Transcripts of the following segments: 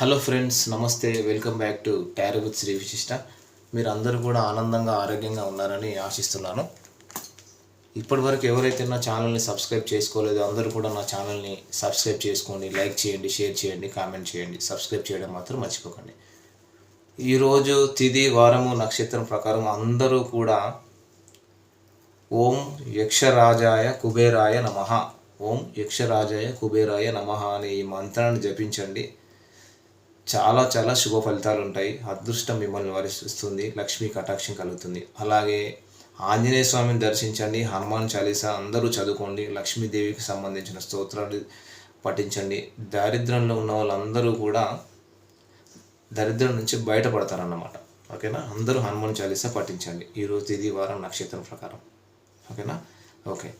Hello friends నమస్తే. Welcome back to tarot with Shri Vishishta. మీరు అందరూ కూడా ఆనందంగా ఆరోగ్యంగా ఉన్నారని ఆశిస్తున్నాను. ఇప్పటివరకు ఎవరైతే నా ఛానల్ని సబ్స్క్రైబ్ చేసుకోలేదో అందరూ కూడా నా ఛానల్ని సబ్స్క్రైబ్ చేసుకోండి లైక్ చేయండి షేర్ చేయండి కామెంట్ చేయండి. సబ్స్క్రైబ్ చేయడం మాత్రం మర్చిపోకండి. ఈరోజు తిది వారము నక్షత్రం ప్రకారం అందరూ కూడా ఓం యక్షరాజాయ కుబేరాయ నమః. ఓం యక్షరాజాయ కుబేరాయ నమః అనే ఈ మంత్రాన్ని జపించండి. చాలా చాలా శుభ ఫలితాలు ఉంటాయి. అదృష్టం మిమ్మల్ని వరిస్తుంది లక్ష్మీ కటాక్షం కలుగుతుంది. అలాగే ఆంజనేయ స్వామిని దర్శించండి హనుమాన్ చాలీసా అందరూ చదువుకోండి లక్ష్మీదేవికి సంబంధించిన స్తోత్రాలు పఠించండి. దారిద్రంలో ఉన్న వాళ్ళందరూ కూడా దరిద్రం నుంచి బయటపడతారన్నమాట. ఓకేనా? అందరూ హనుమాన్ చాలీసా పఠించండి. ఈరోజు ఇది వారం నక్షత్రం ప్రకారం. ఓకేనా? ఓకే.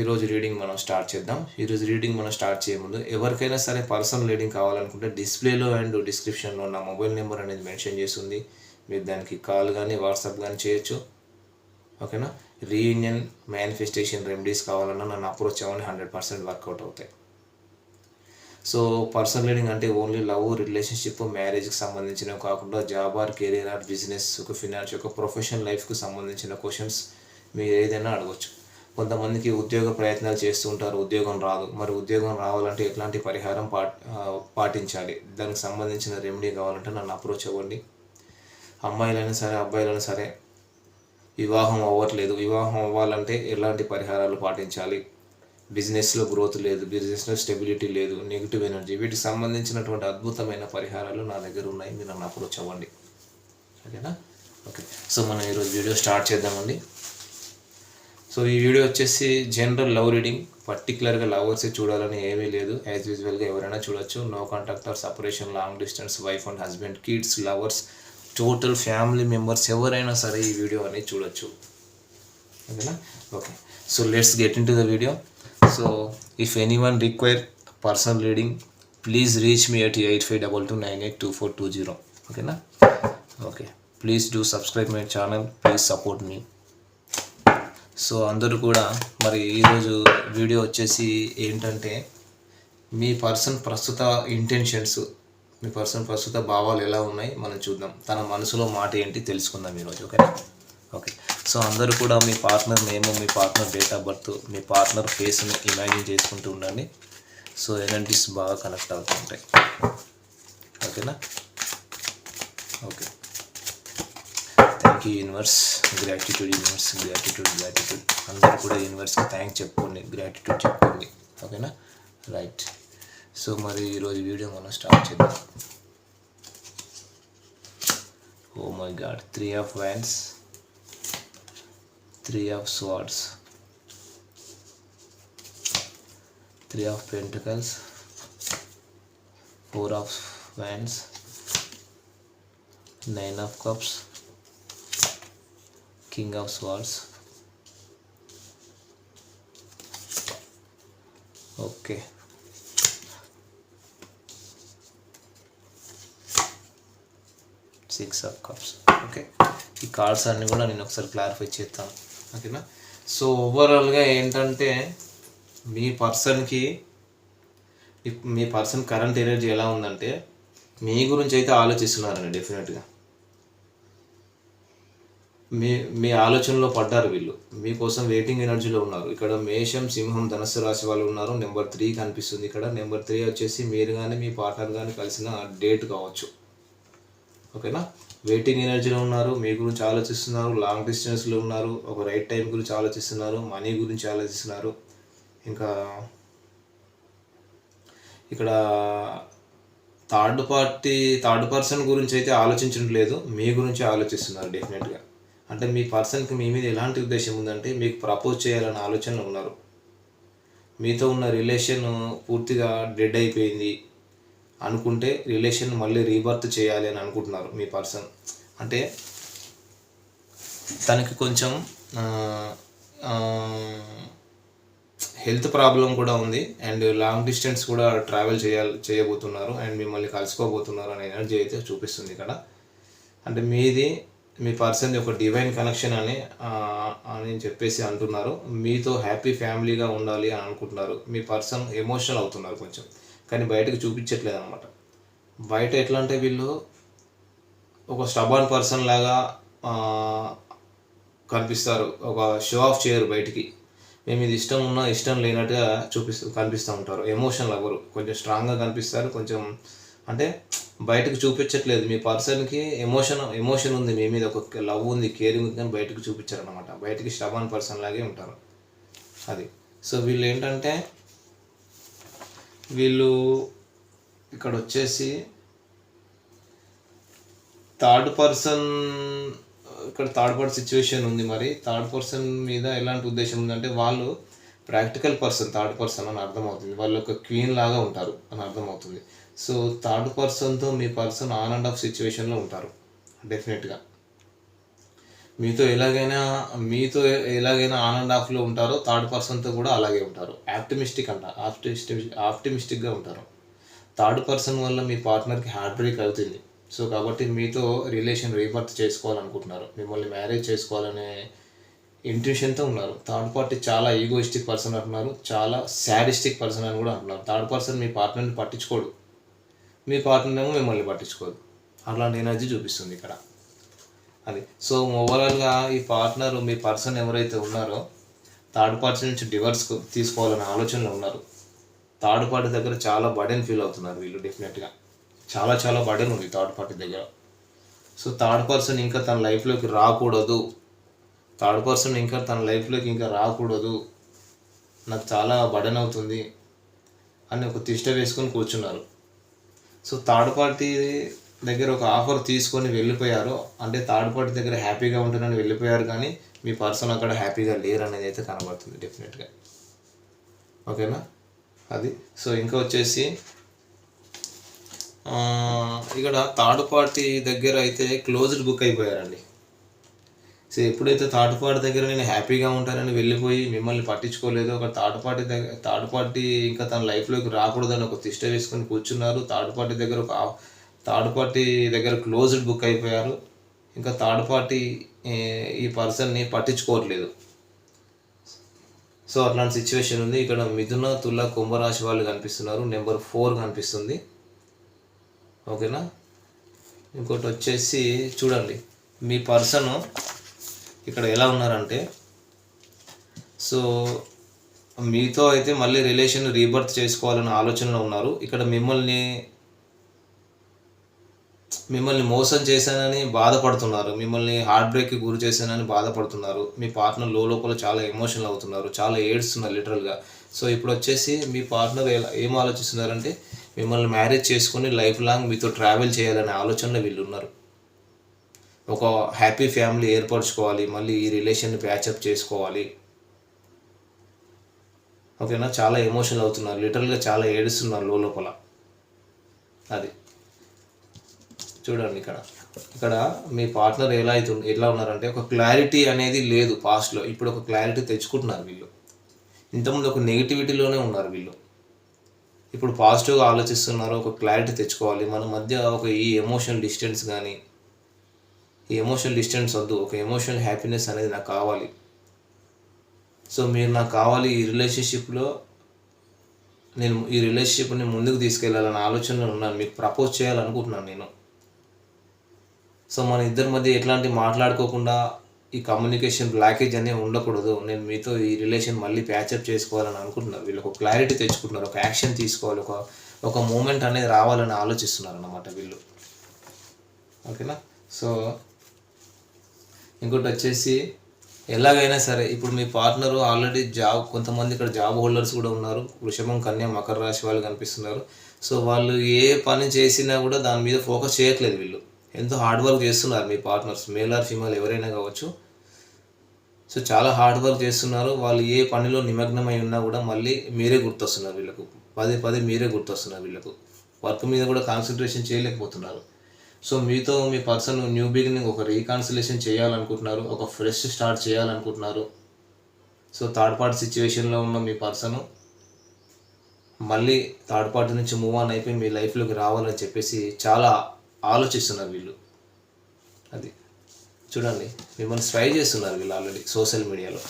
ఈరోజు రీడింగ్ మనం స్టార్ట్ చేద్దాం. ఈరోజు రీడింగ్ మనం స్టార్ట్ చేయముందు ఎవరికైనా సరే పర్సనల్ రీడింగ్ కావాలనుకుంటే డిస్ప్లేలో అండ్ డిస్క్రిప్షన్లో నా మొబైల్ నెంబర్ అనేది మెన్షన్ చేస్తుంది. మీరు దానికి కాల్ కానీ వాట్సాప్ కానీ చేయొచ్చు. ఓకేనా రీయూనియన్ మేనిఫెస్టేషన్ రెమెడీస్ కావాలన్నా నన్ను అప్రోచ్ అవ్వని హండ్రెడ్ పర్సెంట్ వర్కౌట్ అవుతాయి. సో పర్సనల్ రీడింగ్ అంటే ఓన్లీ లవ్ రిలేషన్షిప్ మ్యారేజ్కి సంబంధించినవి కాకుండా job or career or business ఒక ఫినాన్స్ ఒక ప్రొఫెషనల్ లైఫ్కి సంబంధించిన క్వశ్చన్స్ మీరు ఏదైనా అడగచ్చు. కొంతమందికి ఉద్యోగ ప్రయత్నాలు చేస్తూ ఉంటారు ఉద్యోగం రాదు. మరి ఉద్యోగం రావాలంటే ఎట్లాంటి పరిహారం పాటించాలి? దానికి సంబంధించిన రెమెడీ కావాలంటే నన్ను అప్రోచ్ అవ్వండి. అమ్మాయిలైనా సరే అబ్బాయిలైనా సరే వివాహం అవ్వట్లేదు. వివాహం అవ్వాలంటే ఎలాంటి పరిహారాలు పాటించాలి? బిజినెస్లో గ్రోత్ లేదు బిజినెస్లో స్టెబిలిటీ లేదు నెగిటివ్ ఎనర్జీ వీటికి సంబంధించినటువంటి అద్భుతమైన పరిహారాలు నా దగ్గర ఉన్నాయి. మీరు నన్ను అప్రోచ్ అవ్వండి. ఓకేనా ఓకే సో మనం ఈరోజు వీడియో స్టార్ట్ చేద్దామండి. సో ఈ వీడియో వచ్చేసి జనరల్ లవ్ రీడింగ్ పర్టికులర్గా లవర్సే చూడాలని ఏమీ లేదు. యాజ్ యూజువల్గా ఎవరైనా చూడొచ్చు. No contact or separation long distance wife and husband kids lovers total family members ఎవరైనా సరే ఈ వీడియో అనేది చూడొచ్చు. ఓకేనా? Okay so let's get into the video so if anyone require personal reading please reach me at eight five double two nine eight two four two zero ఓకేనా okay please do subscribe my channel please support me so అందరూ కూడా మరి ఈరోజు video వచ్చేసి ఏంటంటే మీ person ప్రస్తుత intentions మీ పర్సన్ ప్రస్తుత భావాలు ఎలా ఉన్నాయి మనం చూద్దాం. తన మనసులో మాట ఏంటి తెలుసుకుందాం ఈరోజు ఓకేనా? ఓకే. సో అందరూ కూడా మీ పార్ట్నర్ నేమ్ మీ పార్ట్నర్ డేట్ ఆఫ్ బర్త్ మీ పార్ట్నర్ ఫేస్ని ఇమాజిన్ చేసుకుంటూ ఉండండి. సో ఎనర్జీస్ బాగా కనెక్ట్ అవుతుంటాయి. ఓకేనా? Okay. Thank you universe gratitude universe gratitude gratitude అందరూ కూడా యూనివర్స్కి థ్యాంక్ చెప్పుకోండి గ్రాటిట్యూడ్ చెప్పుకోండి. ఓకేనా? రైట్ సో మరి ఈరోజు వీడియో మనం స్టార్ట్ చేద్దాం. ఓ my god three of wands three of swords three of pentacles four of wands nine of cups king of swords okay six of cups okay ఈ cards అన్నీ కూడా నేను ఒకసారి క్లారిఫై చేస్తాను. ఓకేనా? సో ఓవరాల్గా ఏంటంటే మీ పర్సన్కి మీ పర్సన్ కరెంట్ ఎనర్జీ ఎలా ఉందంటే మీ గురించి అయితే ఆలోచిస్తున్నారండి డెఫినెట్గా మీ మీ ఆలోచనలో పడ్డారు వీళ్ళు. మీకోసం వెయిటింగ్ ఎనర్జీలో ఉన్నారు. ఇక్కడ మేషం సింహం ధనస్సు రాశి వాళ్ళు ఉన్నారు. నెంబర్ త్రీ కనిపిస్తుంది ఇక్కడ. నెంబర్ త్రీ వచ్చేసి మీరు కానీ మీ పార్ట్నర్ కానీ కలిసిన డేట్ కావచ్చు. ఓకేనా వెయిటింగ్ ఎనర్జీలో ఉన్నారు. మీ గురించి ఆలోచిస్తున్నారు. లాంగ్ డిస్టెన్స్లో ఉన్నారు. ఒక రైట్ టైం గురించి ఆలోచిస్తున్నారు. మనీ గురించి ఆలోచిస్తున్నారు. ఇంకా ఇక్కడ థర్డ్ పార్టీ థర్డ్ పర్సన్ గురించి అయితే ఆలోచించడం లేదు. మీ గురించి ఆలోచిస్తున్నారు డెఫినెట్గా అంటే మీ పర్సన్కి మీ మీద ఎలాంటి ఉద్దేశం ఉందంటే మీకు ప్రపోజ్ చేయాలన్న ఆలోచనలో ఉన్నారు. మీతో ఉన్న రిలేషన్ పూర్తిగా డెడ్ అయిపోయింది అనుకుంటే రిలేషన్ మళ్ళీ రీబర్త్ చేయాలి అని అనుకుంటున్నారు మీ పర్సన్. అంటే తనకి కొంచెం హెల్త్ ప్రాబ్లం కూడా ఉంది అండ్ లాంగ్ డిస్టెన్స్ కూడా ట్రావెల్ చేయాలి చేయబోతున్నారు అండ్ మిమ్మల్ని కలుసుకోబోతున్నారు అనే ఎనర్జీ అయితే చూపిస్తుంది ఇక్కడ. అంటే మీది మీ పర్సన్ ఒక డివైన్ కనెక్షన్ అని అని చెప్పేసి అంటున్నారు. మీతో హ్యాపీ ఫ్యామిలీగా ఉండాలి అని అనుకుంటున్నారు. మీ పర్సన్ ఎమోషనల్ అవుతున్నారు కొంచెం. కానీ బయటకు చూపించట్లేదు అనమాట బయట ఎట్లా అంటే వీళ్ళు ఒక స్టబాన్ పర్సన్ లాగా కనిపిస్తారు. ఒక షో ఆఫ్ చేయరు బయటికి. మేము ఇది ఇష్టం ఉన్నా ఇష్టం లేనట్టుగా చూపిస్తూ కనిపిస్తూ ఉంటారు. ఎమోషనల్ ఎవరు కొంచెం స్ట్రాంగ్గా కనిపిస్తారు. కొంచెం అంటే బయటకు చూపించట్లేదు. మీ పర్సన్కి ఎమోషన్ ఎమోషన్ ఉంది. మీ మీద ఒక లవ్ ఉంది కేరింగ్ ఉంది కానీ బయటకు చూపించారు అనమాట బయటికి స్టబాన్ పర్సన్ లాగే ఉంటారు. అది. సో వీళ్ళు ఏంటంటే వీళ్ళు ఇక్కడ వచ్చేసి థర్డ్ పర్సన్ ఇక్కడ థర్డ్ పర్సన్ సిచ్యువేషన్ ఉంది మరి. థర్డ్ పర్సన్ మీద ఎలాంటి ఉద్దేశం ఉందంటే వాళ్ళు ప్రాక్టికల్ పర్సన్ థర్డ్ పర్సన్ అని అర్థమవుతుంది. వాళ్ళు ఒక క్వీన్ లాగా ఉంటారు అని అర్థమవుతుంది. సో థర్డ్ పర్సన్తో మీ పర్సన్ ఆన్ అండ్ ఆఫ్ సిచ్యువేషన్లో ఉంటారు. డెఫినెట్గా. మీతో ఎలాగైనా మీతో ఎలాగైనా ఆన్ అండ్ ఆఫ్లో ఉంటారో థర్డ్ పర్సన్తో కూడా అలాగే ఉంటారు. ఆప్టిమిస్టిక్ అంట. ఆప్టిమిస్టిక్ ఆప్టిమిస్టిక్గా ఉంటారు. థర్డ్ పర్సన్ వల్ల మీ పార్ట్నర్కి హార్ట్ బ్రేక్ అవుతుంది. సో కాబట్టి మీతో రిలేషన్ రీబర్త్ చేసుకోవాలనుకుంటున్నారు. మిమ్మల్ని మ్యారేజ్ చేసుకోవాలనే ఇంట్యూషన్తో ఉన్నారు. థర్డ్ పార్టీ చాలా ఈగోయిస్టిక్ పర్సన్ అంటున్నారు. చాలా శాడిస్టిక్ పర్సన్ అని కూడా అంటున్నారు. థర్డ్ పర్సన్ మీ పార్ట్నర్ని పట్టించుకోడు. మీ పార్ట్నర్ ఏమో మిమ్మల్ని పట్టించుకోదు. అలాంటి ఎనర్జీ చూపిస్తుంది ఇక్కడ. అది. సో ఓవరాల్గా ఈ పార్ట్నర్ మీ పర్సన్ ఎవరైతే ఉన్నారో థర్డ్ పార్టీ నుంచి డివర్స్ తీసుకోవాలనే ఆలోచనలో ఉన్నారు. థర్డ్ పార్టీ దగ్గర చాలా బర్డెన్ ఫీల్ అవుతున్నారు వీళ్ళు డెఫినెట్గా. చాలా చాలా బర్డెన్ ఉంది థర్డ్ పార్టీ దగ్గర. సో థర్డ్ పర్సన్ ఇంకా తన లైఫ్లోకి రాకూడదు. థర్డ్ పర్సన్ ఇంకా తన లైఫ్లోకి ఇంకా రాకూడదు. నాకు చాలా బడన్ అవుతుంది అని ఒక తిష్ట వేసుకొని కూర్చున్నారు. సో థర్డ్ పార్టీ దగ్గర ఒక ఆఫర్ తీసుకొని వెళ్ళిపోయారు. అంటే థర్డ్ పార్టీ దగ్గర హ్యాపీగా ఉంటుందని వెళ్ళిపోయారు కానీ మీ పర్సన్ అక్కడ హ్యాపీగా లేరు అనేది అయితే కనబడుతుంది డెఫినెట్గా. ఓకేనా? అది. సో ఇంకా వచ్చేసి ఇక్కడ థర్డ్ పార్టీ దగ్గర అయితే క్లోజ్డ్ బుక్ అయిపోయారండి. సో ఎప్పుడైతే తాటుపాటి దగ్గర నేను హ్యాపీగా ఉంటానని వెళ్ళిపోయి మిమ్మల్ని పట్టించుకోలేదు ఒక తాటుపాటి పార్టీ దగ్గర థర్డ్ పార్టీ ఇంకా తన లైఫ్లోకి రాకూడదని ఒక తిష్ట వేసుకొని కూర్చున్నారు. తాటుపాటి దగ్గర ఒక థర్డ్ పార్టీ దగ్గర క్లోజ్డ్ బుక్ అయిపోయారు. ఇంకా థర్డ్ పార్టీ ఈ పర్సన్ని పట్టించుకోవట్లేదు. సో అట్లాంటి సిచ్యువేషన్ ఉంది. ఇక్కడ మిథున తుల కుంభరాశి వాళ్ళు కనిపిస్తున్నారు. నెంబర్ ఫోర్ కనిపిస్తుంది. ఓకేనా? ఇంకోటి వచ్చేసి చూడండి. మీ పర్సన్ ఇక్కడ ఎలా ఉన్నారంటే సో మీతో అయితే మళ్ళీ రిలేషన్ రీబర్త్ చేసుకోవాలన్న ఆలోచనలో ఉన్నారు. ఇక్కడ మిమ్మల్ని మిమ్మల్ని మోసం చేశానని బాధపడుతున్నారు. మిమ్మల్ని హార్ట్ బ్రేక్కి గురి చేశానని బాధపడుతున్నారు. మీ పార్ట్నర్ లోపల చాలా ఎమోషనల్ అవుతున్నారు. చాలా ఏడుస్తున్నారు లిటరల్గా సో ఇప్పుడు వచ్చేసి మీ పార్ట్నర్ ఎలా ఏం ఆలోచిస్తున్నారంటే మిమ్మల్ని మ్యారేజ్ చేసుకొని లైఫ్ లాంగ్ మీతో ట్రావెల్ చేయాలనే ఆలోచనలో వీళ్ళు ఉన్నారు. ఒక హ్యాపీ ఫ్యామిలీ ఏర్పరచుకోవాలి మళ్ళీ ఈ రిలేషన్ని ప్యాచప్ చేసుకోవాలి. ఓకేనా చాలా ఎమోషనల్ అవుతున్నారు. లిటరల్గా చాలా ఏడుస్తున్నారు లోపల. అది. చూడండి ఇక్కడ. ఇక్కడ మీ పార్ట్నర్ ఎలా అయితే ఎలా ఉన్నారంటే ఒక క్లారిటీ అనేది లేదు పాస్ట్లో ఇప్పుడు ఒక క్లారిటీ తెచ్చుకుంటున్నారు వీళ్ళు. ఇంతకుముందు ఒక నెగిటివిటీలోనే ఉన్నారు వీళ్ళు. ఇప్పుడు పాజిటివ్గా ఆలోచిస్తున్నారు ఒక క్లారిటీ తెచ్చుకోవాలి. మన మధ్య ఒక ఈ ఎమోషనల్ డిస్టెన్స్ కానీ ఈ ఎమోషనల్ డిస్టెన్స్ వద్దు. ఒక ఎమోషనల్ హ్యాపీనెస్ అనేది నాకు కావాలి. సో మీరు నాకు కావాలి ఈ రిలేషన్షిప్లో నేను ఈ రిలేషన్షిప్ని ముందుకు తీసుకెళ్ళాలన్న ఆలోచనలో ఉన్నాను. మీకు ప్రపోజ్ చేయాలనుకుంటున్నాను నేను. సో మన ఇద్దరి మధ్య ఎట్లాంటి మాట్లాడుకోకుండా ఈ కమ్యూనికేషన్ బ్లాకేజ్ అనేది ఉండకూడదు. నేను మీతో ఈ రిలేషన్ మళ్ళీ ప్యాచప్ చేసుకోవాలని అనుకుంటున్నారు వీళ్ళు ఒక క్లారిటీ తెచ్చుకుంటున్నారు. ఒక యాక్షన్ తీసుకోవాలి. ఒక ఒక మూమెంట్ అనేది రావాలని ఆలోచిస్తున్నారు అన్నమాట వీళ్ళు. ఓకేనా? సో ఇంకోటి వచ్చేసి ఎలాగైనా సరే ఇప్పుడు మీ పార్ట్నర్ ఆల్రెడీ జాబ్ కొంతమంది ఇక్కడ జాబ్ హోల్డర్స్ కూడా ఉన్నారు. వృషభం కన్య మకర రాశి వాళ్ళు కనిపిస్తున్నారు. సో వాళ్ళు ఏ పని చేసినా కూడా దాని మీద ఫోకస్ చేయట్లేదు వీళ్ళు. ఎంతో హార్డ్ వర్క్ చేస్తున్నారు మీ పార్ట్నర్స్ మేల్ ఆర్ ఫీమేల్ ఎవరైనా కావచ్చు. సో చాలా హార్డ్ వర్క్ చేస్తున్నారు. వాళ్ళు ఏ పనిలో నిమగ్నమై ఉన్నా కూడా మళ్ళీ మీరే గుర్తొస్తున్నారు వీళ్ళకు. పదే పదే మీరే గుర్తొస్తున్నారు వీళ్ళకు. వర్క్ మీద కూడా కాన్సన్ట్రేషన్ చేయలేకపోతున్నారు. సో మీతో మీ పర్సన్ న్యూ బిగినింగ్ ఒక రీకాన్సిలేషన్ చేయాలనుకుంటున్నారు ఒక ఫ్రెష్ స్టార్ట్ చేయాలనుకుంటున్నారు. సో థర్డ్ పార్టీ సిచ్యువేషన్లో ఉన్న మీ పర్సన్ మళ్ళీ థర్డ్ పార్టీ నుంచి మూవ్ ఆన్ అయిపోయి మీ లైఫ్లోకి రావాలని చెప్పేసి చాలా ఆలోచిస్తున్నారు వీళ్ళు. అది చూడండి మిమ్మల్ని స్పై చేస్తున్నారు వీళ్ళు ఆల్రెడీ సోషల్ మీడియాలో.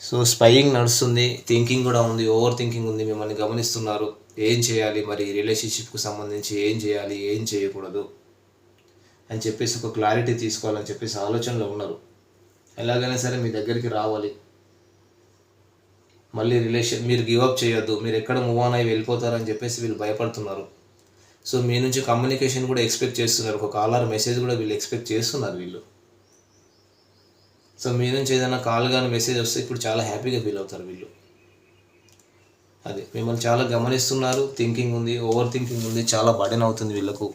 సో స్పైయింగ్ నడుస్తుంది థింకింగ్ కూడా ఉంది ఓవర్ థింకింగ్ ఉంది మిమ్మల్ని గమనిస్తున్నారు. ఏం చేయాలి మరి? రిలేషన్షిప్కి సంబంధించి ఏం చేయాలి? ఏం చేయకూడదు? అని చెప్పేసి ఒక క్లారిటీ తీసుకోవాలని చెప్పేసి ఆలోచనలో ఉన్నారు. ఎలాగైనా సరే మీ దగ్గరికి రావాలి. మళ్ళీ రిలేషన్ మీరు గివప్ చేయొద్దు. మీరు ఎక్కడ మూవ్ ఆన్ అయ్యి వెళ్ళిపోతారని చెప్పేసి వీళ్ళు భయపడుతున్నారు. సో మీ నుంచి కమ్యూనికేషన్ కూడా ఎక్స్పెక్ట్ చేస్తున్నారు. ఒక కాలర్ మెసేజ్ కూడా వీళ్ళు ఎక్స్పెక్ట్ చేస్తున్నారు వీళ్ళు. సో మీ నుంచి ఏదైనా కాల్ కానీ మెసేజ్ వస్తే ఇప్పుడు చాలా హ్యాపీగా ఫీల్ అవుతారు వీళ్ళు. అది మిమ్మల్ని చాలా గమనిస్తున్నారు. థింకింగ్ ఉంది ఓవర్ థింకింగ్ ఉంది. చాలా బర్డెన్ అవుతుంది వీళ్ళకు.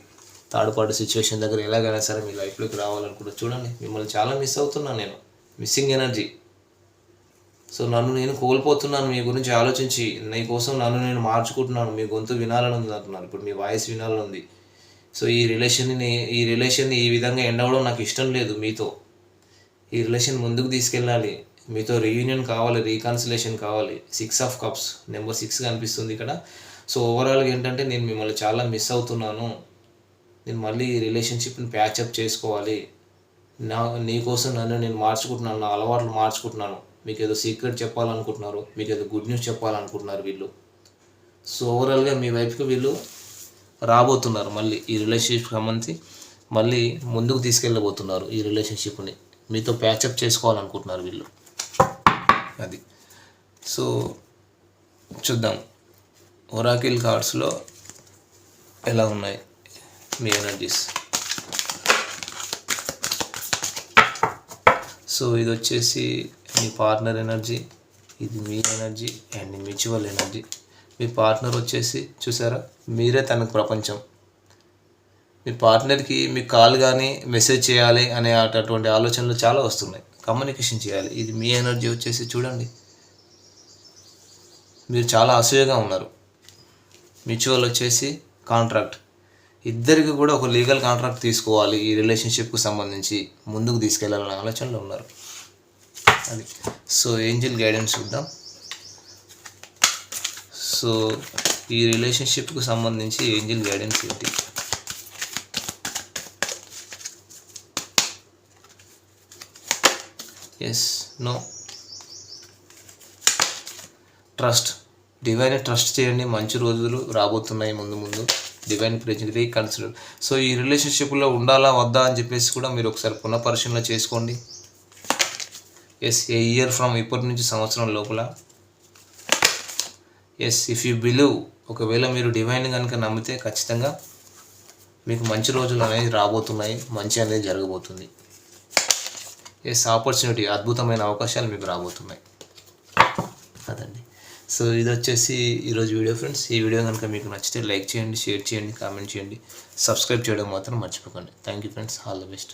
థర్డ్ పార్టీ సిచ్యువేషన్ దగ్గర ఎలాగైనా సరే మీ లైఫ్లోకి రావాలనుకుంటే చూడండి. మిమ్మల్ని చాలా మిస్ అవుతున్నాను నేను. మిస్సింగ్ ఎనర్జీ సో నన్ను నేను కోల్పోతున్నాను మీ గురించి ఆలోచించి నీ కోసం నన్ను నేను మార్చుకుంటున్నాను. మీ గొంతు వినాలని ఉంది అంటున్నాను ఇప్పుడు మీ వాయిస్ వినాలని ఉంది సో ఈ రిలేషన్ని ఈ రిలేషన్ని ఈ విధంగా ఎండవడం నాకు ఇష్టం లేదు మీతో. ఈ రిలేషన్ ముందుకు తీసుకెళ్ళాలి. మీతో రీయూనియన్ కావాలి రీకన్సిలేషన్ కావాలి. Six of cups number six కనిపిస్తుంది ఇక్కడ. సో ఓవరాల్గా ఏంటంటే నేను మిమ్మల్ని చాలా మిస్ అవుతున్నాను. నేను మళ్ళీ ఈ రిలేషన్షిప్ని ప్యాచప్ చేసుకోవాలి. నా నీకోసం నన్ను నేను మార్చుకుంటున్నాను నా అలవాట్లు మార్చుకుంటున్నాను. మీకు ఏదో సీక్రెట్ చెప్పాలనుకుంటున్నారు మీకు ఏదో గుడ్ న్యూస్ చెప్పాలనుకుంటున్నారు వీళ్ళు. సో ఓవరాల్గా మీ వైపుకి వీళ్ళు రాబోతున్నారు మళ్ళీ ఈ రిలేషన్షిప్ సంబంధించి. మళ్ళీ ముందుకు తీసుకెళ్ళబోతున్నారు ఈ రిలేషన్షిప్ని మీతో ప్యాచప్ చేసుకోవాలనుకుంటున్నారు వీళ్ళు. అది. సో చూద్దాం. ఒరాకిల్ కార్డ్స్లో ఎలా ఉన్నాయి మీ ఎనర్జీస్ సో ఇది వచ్చేసి మీ పార్ట్నర్ ఎనర్జీ ఇది మీ ఎనర్జీ అండ్ మ్యూచువల్ ఎనర్జీ మీ పార్ట్నర్ వచ్చేసి చూసారా? మీరే తనకు ప్రపంచం. మీ పార్ట్నర్కి మీ కాల్ కానీ మెసేజ్ చేయాలి అనే అటువంటి ఆలోచనలు చాలా వస్తున్నాయి. కమ్యూనికేషన్ చేయాలి. ఇది మీ ఎనర్జీ వచ్చేసి చూడండి. మీరు చాలా అసూయగా ఉన్నారు. మ్యూచువల్ వచ్చేసి కాంట్రాక్ట్. ఇద్దరికి కూడా ఒక లీగల్ కాంట్రాక్ట్ తీసుకోవాలి ఈ రిలేషన్షిప్కి సంబంధించి ముందుకు తీసుకెళ్ళాలనే ఆలోచనలో ఉన్నారు. అది. సో ఏంజిల్ గైడెన్స్ చూద్దాం. సో ఈ రిలేషన్షిప్కు సంబంధించి ఏంజిల్ గైడెన్స్ ఏంటి? Yes no. Trust. Divine trust చేయండి మంచి రోజులు రాబోతున్నాయి ముందు ముందు. Divine present consider. సో ఈ రిలేషన్షిప్లో ఉండాలా వద్దా అని చెప్పేసి కూడా మీరు ఒకసారి పునఃపరిశీలన చేసుకోండి. ఎస్ ఏ ఇయర్ ఫ్రమ్ ఇప్పటి నుంచి సంవత్సరం లోపల. ఎస్ ఇఫ్ యూ బిలీవ్ ఒకవేళ మీరు డివైన్ కనుక నమ్మితే ఖచ్చితంగా మీకు మంచి రోజులు అనేది రాబోతున్నాయి మంచి అనేది జరగబోతుంది. ఎస్ ఆపర్చునిటీ అద్భుతమైన అవకాశాలు మీకు రాబోతున్నాయి. అదండి. సో ఇది వచ్చేసి ఈరోజు వీడియో ఫ్రెండ్స్. ఈ వీడియో కనుక మీకు నచ్చితే లైక్ చేయండి షేర్ చేయండి కామెంట్ చేయండి. సబ్స్క్రైబ్ చేయడం మాత్రం మర్చిపోకండి. Thank you friends all the best